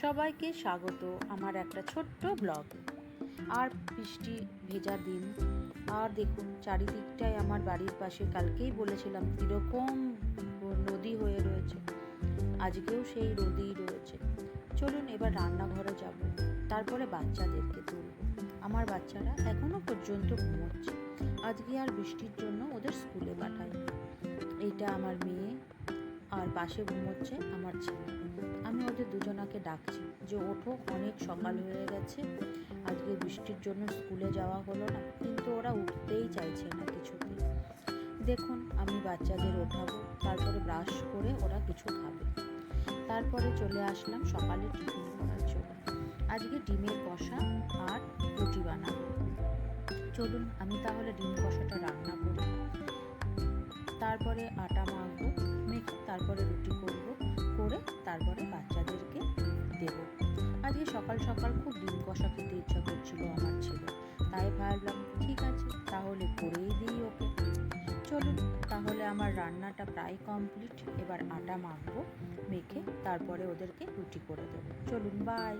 সবাইকে স্বাগত আমার একটা ছোট্ট ব্লগ। আর বৃষ্টি ভেজা দিন। আর দেখুন চারিদিকটায় আমার বাড়ির পাশে কালকেই বলেছিলাম, কীরকম নদী হয়ে রয়েছে। আজকেও সেই নদী রয়েছে। চলুন এবার রান্নাঘরে যাব। তারপরে বাচ্চাদেরকে তুলব। আমার বাচ্চারা এখনও পর্যন্ত ঘুমোচ্ছে। আজকে আর বৃষ্টির জন্য ওদের স্কুলে পাঠাই এইটা আমার মেয়ে। আর পাশে ঘুমোচ্ছে আমার ছেলে। ওদের দুজনাকে ডাকছি, যে ওঠো, অনেক সকাল হয়ে গেছে, আজকে বৃষ্টির জন্য স্কুলে যাওয়া হলো না, কিন্তু ওরা উঠতেই চাইছে না কিছুতেই। দেখুন, আমি বাচ্চাদের ওঠাবো, তারপরে ব্রাশ করে ওরা কিছু খাবে। তারপরে চলে আসলাম সকালে টিফিন করার জন্য। আজকে ডিমের কষা আর রুটি বানাবো। চলুন, আমি তাহলে ডিম কষাটা রান্না করি। তারপরে আটা মাখবো, মেখে তারপরে রুটি আজকে সকাল সকাল খুব ডিম কষা খেতে ইচ্ছা করছিল, আমার ছেলে। তাই ভাবলাম, ঠিক আছে, তাহলে করেই দিই ওকে। চলুন, তাহলে আমার রান্নাটা প্রায় কমপ্লিট এবার আটা মাখবো, মেখে তারপরে ওদেরকে রুটি করে দেবো। চলুন বাই